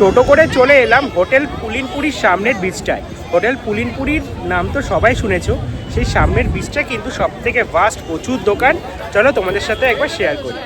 টোটো করে চলে এলাম হোটেল পুলিনপুরির সামনের বীজটায় হোটেল পুলিনপুরির নাম তো সবাই শুনেছো। সেই সামনের বীজটা কিন্তু সব থেকে ভাস্ট প্রচুর দোকান। চলো তোমাদের সাথে একবার শেয়ার করি।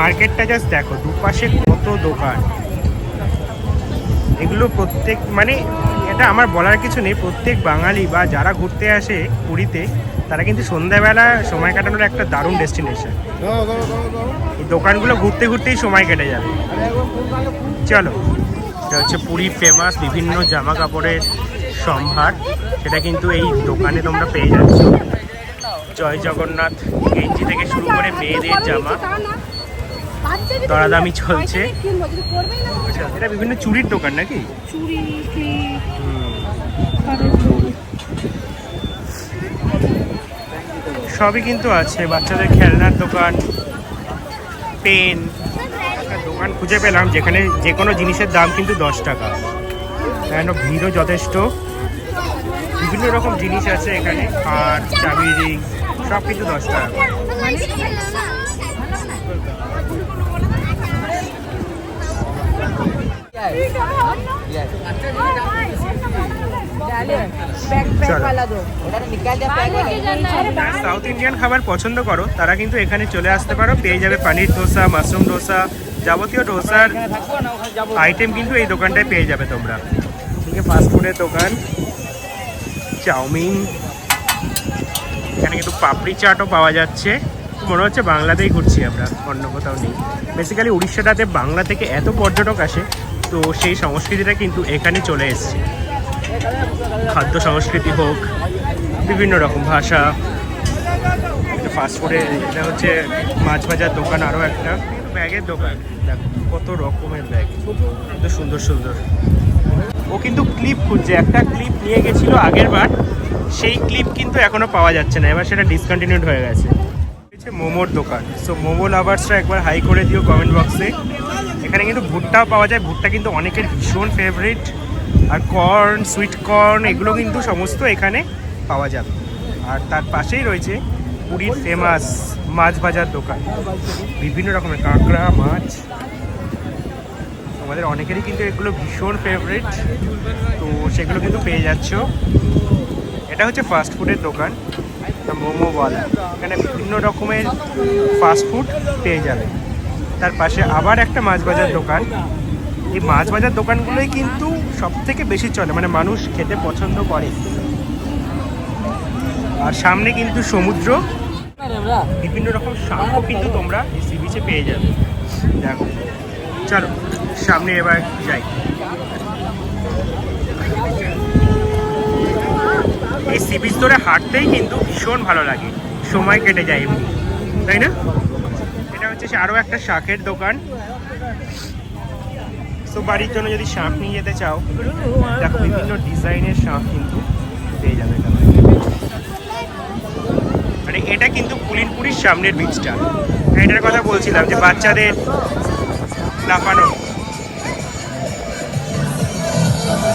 মার্কেটটা জাস্ট দেখো, দুপাশে কত দোকান। এগুলো প্রত্যেক মানে এটা আমার বলার কিছু নেই, প্রত্যেক বাঙালি বা যারা ঘুরতে আসে পুরীতে, তারা কিন্তু সন্ধ্যাবেলা সময় কাটানোর একটা দারুণ ডেস্টিনেশন এই দোকানগুলো ঘুরতে ঘুরতেই সময় কেটে যাবে। চলো, এটা হচ্ছে পুরীর ফেমাস বিভিন্ন জামা কাপড়ের সম্ভার। সেটা কিন্তু এই দোকানে তোমরা পেয়ে যাচ্ছ। জয় জগন্নাথ, গেঞ্জি থেকে শুরু করে মেয়েদের জামা। দরাদামি চলছে। আচ্ছা, এটা বিভিন্ন চুরির দোকান নাকি? দুল সবই কিন্তু আছে বাচ্চাদের খেলনার দোকান পেন। একটা দোকান খুঁজে পেলাম যেখানে যে কোনো জিনিসের দাম কিন্তু দশ টাকা। কেন ভিড়ও যথেষ্ট। বিভিন্ন রকম জিনিস আছে এখানে আর চাবি রিং সব কিন্তু দশ টাকা করে। চলো। যারা সাউথ ইন্ডিয়ান খাবার পছন্দ করো তারা কিন্তু এখানে চলে আসতে পারো। পেয়ে যাবে পানির ধোসা মাশরুম ধোসা যাবতীয় ধোসার আইটেম কিন্তু এই দোকানটায় পেয়ে যাবে তোমরা। ফাস্টফুডের দোকান। চাউমিন। এখানে কিন্তু পাপড়ি চাটও পাওয়া যাচ্ছে। মনে হচ্ছে বাংলাতেই ঘুরছি আমরা অন্য কোথাও নেই। বেসিক্যালি উড়িষ্যাটাতে বাংলা থেকে এত পর্যটক আসে তো সেই সংস্কৃতিটা কিন্তু এখানে চলে এসছে। খাদ্য সংস্কৃতি হোক, বিভিন্ন রকম ভাষা ফাস্টফুডে এটা হচ্ছে মাছ ভাজার দোকান আরও একটা, ব্যাগের দোকান। দেখো, কত রকমের ব্যাগ কত সুন্দর সুন্দর ও কিন্তু ক্লিপ খুঁজছে, একটা ক্লিপ নিয়ে গেছিল আগের বার, সেই ক্লিপ কিন্তু এখনও পাওয়া যাচ্ছে না, এবার সেটা ডিসকন্টিনিউড হয়ে গেছে। হচ্ছে মোমোর দোকান সো মোমো লাভার্সরা একবার হাই করে দিও কমেন্ট বক্সে এখানে কিন্তু ভুট্টাও পাওয়া যায়। ভুট্টা কিন্তু অনেকের ভীষণ ফেভারিট আর কর্ন সুইট কর্ন এগুলো কিন্তু সমস্ত এখানে পাওয়া যাবে। আর তার পাশেই রয়েছে পুরীর ফেমাস মাছ ভাজার দোকান। বিভিন্ন রকমের কাঁকড়া, মাছ। আমাদের অনেকেরই কিন্তু এগুলো ভীষণ ফেভারিট তো সেগুলো কিন্তু পেয়ে যাচ্ছ। এটা হচ্ছে ফাস্ট ফুডের দোকান। মোমোওয়ালা এখানে বিভিন্ন রকমের ফাস্ট ফুড পেয়ে যাবে। তার পাশে আবার একটা মাছ বাজার দোকান। এই মাছ বাজার দোকানগুলোই কিন্তু সব থেকে বেশি চলে মানে মানুষ খেতে পছন্দ করে। আর সামনে কিন্তু সমুদ্র। বিভিন্ন রকম শাকও কিন্তু তোমরা এই সি বিচে পেয়ে যাবে। দেখো চলো সামনে এবার যাই। এই সি বিচ ধরে হাঁটতেই কিন্তু ভীষণ ভালো লাগে। সময় কেটে যায় এমনি তাই না? হচ্ছে সে আরও একটা শাকের দোকান। তো বাড়ির জন্য যদি শাঁখ নিয়ে যেতে চাও দেখো বিভিন্ন ডিজাইনের শাঁখ কিন্তু পেয়ে যাবে মানে এটা কিন্তু পুলিনপুরির সামনের বীজটা। এটার কথা বলছিলাম যে বাচ্চাদের লাফানো।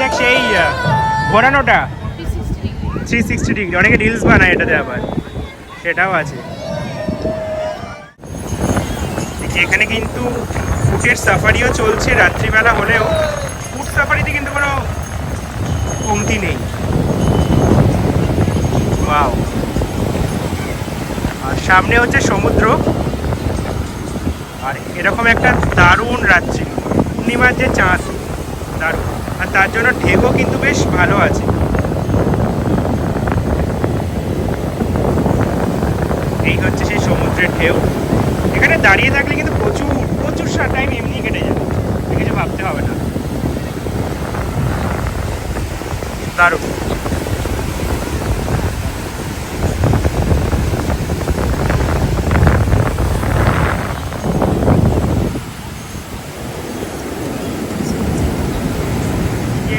দেখ সেই ঘোরানোটা থ্রি সিক্সটি ডিগ্রি অনেকে রিলস বানায় এটাতে আবার। সেটাও আছে। এখানে কিন্তু ফুটের সাফারিও চলছে, রাত্রিবেলা হলেও। ফুড সাফারিতে কিন্তু কোনো কমতি নেই। ওয়াও আর সামনে হচ্ছে সমুদ্র। আর এরকম একটা দারুণ রাত্রি। পূর্ণিমার যে চাঁদ, দারুণ। আর তার জন্য ঢেউও কিন্তু বেশ ভালো আছে। এই হচ্ছে সেই সমুদ্রের ঢেউ। এখানে দাঁড়িয়ে থাকলে কিন্তু প্রচুর প্রচুর টাইম এমনি কেটে যাবে কিছু ভাবতে হবে না। দারুণ।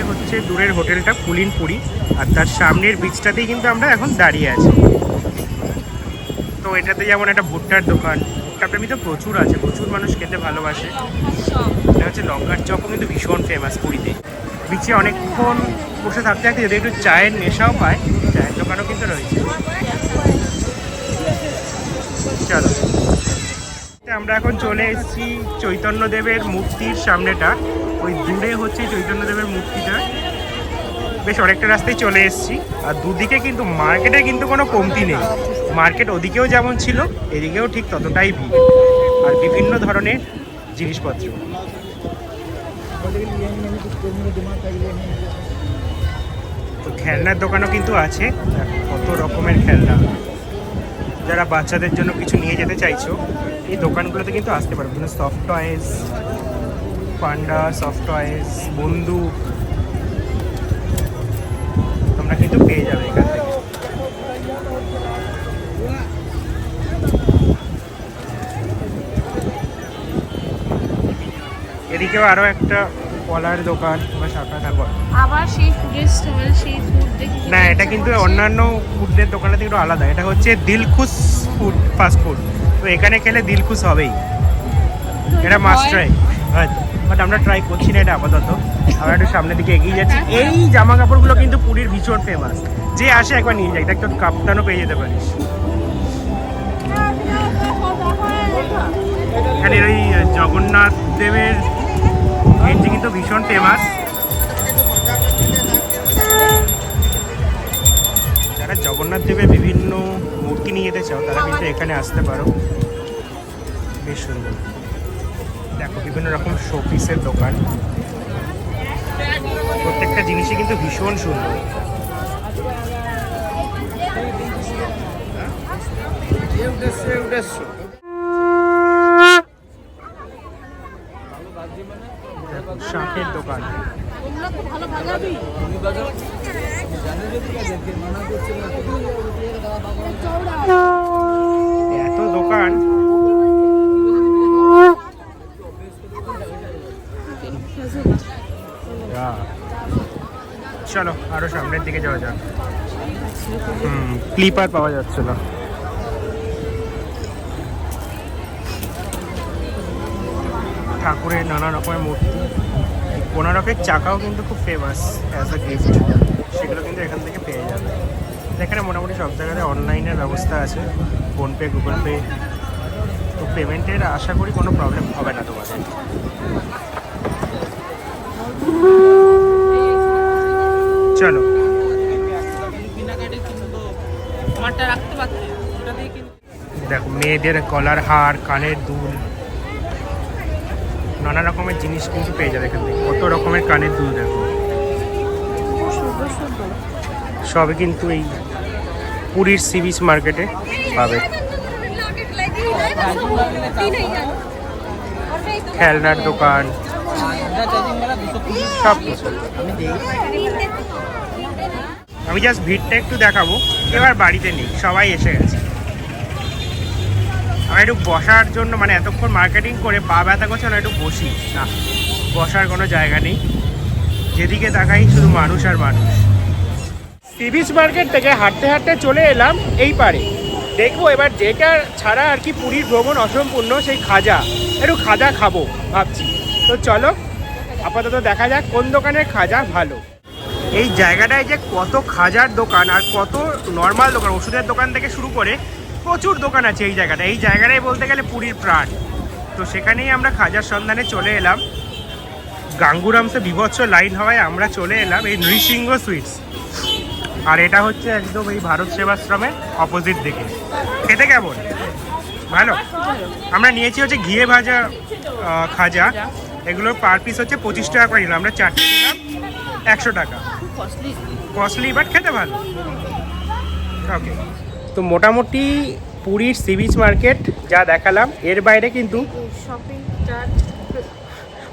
হচ্ছে দূরের হোটেলটা, পুলিনপুরি। আর তার সামনের বিচটাতেই কিন্তু আমরা এখন দাঁড়িয়ে আছি। তো এটাতে যেমন একটা ভুট্টার দোকান প্রেমী তো প্রচুর আছে, প্রচুর মানুষ খেতে ভালোবাসে। এটা হচ্ছে লঙ্কার চপও কিন্তু ভীষণ ফেমাস পুরীতে। বিচে অনেকক্ষণ বসে থাকতে থাকতে যদি একটু চায়ের নেশাও পায়, চায়ের দোকানও কিন্তু রয়েছে। চলো। আমরা এখন চলে এসেছি চৈতন্যদেবের মূর্তির সামনেটা। ওই দূরে হচ্ছে চৈতন্যদেবের মূর্তিটা। বেশ অনেকটা রাস্তায় চলে এসেছি। আর দুদিকে কিন্তু মার্কেটে কিন্তু কোনো কমতি নেই। মার্কেট ওদিকেও যেমন ছিল, এদিকেও ঠিক ততটাই ভিড়। আর বিভিন্ন ধরনের জিনিসপত্র। তো খেলনার দোকানও কিন্তু আছে। কত রকমের খেলনা। যারা বাচ্চাদের জন্য কিছু নিয়ে যেতে চাইছো, এই দোকানগুলোতে কিন্তু আসতে পারো। বিভিন্ন soft toys panda soft toys বন্দুক। যাবে এখান থেকে। এদিকেও আরও একটা কলার দোকান বা শাখা থাকো আবার সেই ফুডের স্টল সেই ফুড না এটা কিন্তু অন্যান্য ফুডের দোকানের থেকে একটু আলাদা। এটা হচ্ছে দিলখুশ ফুড ফাস্ট ফুড তো এখানে খেলে দিলখুশ হবেই। এটা মাস্ট ট্রাই হয়তো। বাট আমরা ট্রাই করছি না এটা আপাতত। আমরা একটু সামনের দিকে এগিয়ে যাচ্ছি। এই জামা কাপড়গুলো কিন্তু পুরীর ভীষণ ফেমাস যে আসে একবার নিয়ে যায় একটা কাপ্তানও পেয়ে যেতে পারিস। এখানে ওই জগন্নাথ দেবের গেঞ্জি কিন্তু ভীষণ ফেমাস যারা জগন্নাথ দেবের বিভিন্ন মূর্তি নিয়ে যেতে চাও, তারা কিন্তু এখানে আসতে পারো। বেশ সুন্দর। দেখো বিভিন্ন রকম শোপিসের দোকান। প্রত্যেকটা জিনিসই কিন্তু ভীষণ সুন্দর। শাঁখের দোকান। এত দোকান। চলো, আরও সামনের দিকে যাওয়া যাক। হুম ক্লিপার পাওয়া যাচ্ছে না ঠাকুরের নানা রকমের মূর্তি। কোনারকের চাকাও কিন্তু খুব ফেমাস অ্যাজ আ গিফট সেগুলো কিন্তু এখান থেকে পেয়ে যাবে। এখানে মোটামুটি সব জায়গাতে অনলাইনের ব্যবস্থা আছে। ফোনপে গুগল পে তো পেমেন্টের আশা করি কোনো প্রবলেম হবে না তোমাদের। চলো। দেখো, মেয়েদের গলার হার, কানের দুল। নানা রকমের জিনিস কিন্তু পেয়ে যাবে এখান থেকে। কত রকমের কানের দুল দেখো। সবই কিন্তু এই পুরীর সি বিচ মার্কেটে পাবে। খেলনার দোকান। আমি জাস্ট ভিড়টা একটু দেখাবো। এবার বাড়িতে নেই, সবাই এসে গেছে। আমি একটু বসার জন্য মানে এতক্ষণ মার্কেটিং করে পা ব্যথা করছে না একটু বসি। না, বসার কোনো জায়গা নেই। যেদিকে তাকাই, শুধু মানুষ আর মানুষ। সি বিচ মার্কেট থেকে হাঁটতে হাঁটতে চলে এলাম এই পারে। দেখব এবার যেটা ছাড়া আর কি পুরীর ভ্রমণ অসম্পূর্ণ, সেই খাজা। একটু খাজা খাব, ভাবছি। তো চলো আপাতত দেখা যাক কোন দোকানের খাজা ভালো। এই জায়গাটায় যে কত খাজার দোকান আর কত নর্মাল দোকান, ওষুধের দোকান থেকে শুরু করে প্রচুর দোকান আছে এই জায়গাটা এই জায়গাটাই বলতে গেলে পুরীর প্রাণ। তো সেখানেই আমরা খাজার সন্ধানে চলে এলাম। গাঙ্গুরামসে বিভৎস লাইন হওয়ায় আমরা চলে এলাম এই নৃসিংহ সুইটস। আর এটা হচ্ছে একদম এই ভারত সেবাশ্রমের অপোজিট দিকে। খেতে কেমন? ভালো? আমরা নিয়েছি হচ্ছে ঘিয়ে ভাজা খাজা। এগুলোর পার পিস হচ্ছে পঁচিশ টাকা করে নিলাম। আমরা চারটে নিলাম একশো টাকা। কস্টলি কস্টলি বাট খেতে ভালো। ওকে তো মোটামুটি পুরীর সি বিচ মার্কেট যা দেখালাম এর বাইরে কিন্তু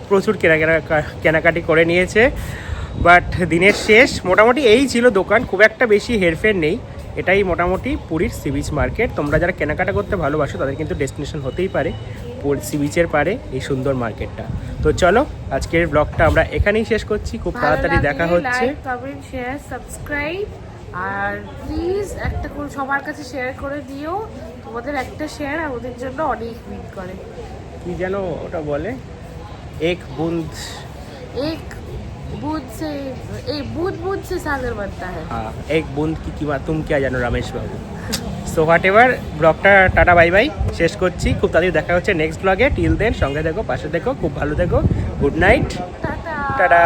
প্রচুর কেনাকাটা কেনাকাটি করে নিয়েছে বাট দিনের শেষ। মোটামুটি এই ছিল দোকান খুব একটা বেশি হেরফের নেই। এটাই মোটামুটি পুরীর সি বিচ মার্কেট তোমরা যারা কেনাকাটা করতে ভালোবাসো তাদের কিন্তু ডেস্টিনেশন হতেই পারে। সি বিচের পারে এই সুন্দর মার্কেটটা তো চলো আজকের ব্লগটা আমরা এখানেই শেষ করছি খুব তাড়াতাড়ি দেখা হচ্ছে like comment share subscribe R please একটা করে সবার কাছে শেয়ার করে দিও তোমাদের একটা শেয়ার আমাদের জন্য অনেক মিট করে কি যেন ওটা বলে এক বুন্দ एक बूंद से एक बूंद बूंद से सागर बनता है হ্যাঁ এক বুন্দ কি কি তুম কে জানো রমেশ বাবু সো হোয়াট এভার ব্লগটা টাটা বাই বাই শেষ করছি। খুব তাড়াতাড়ি দেখা হচ্ছে নেক্সট ব্লগে টিল দেন সঙ্গে দেখো পাশে দেখো খুব ভালো দেখো গুড নাইট টাটা।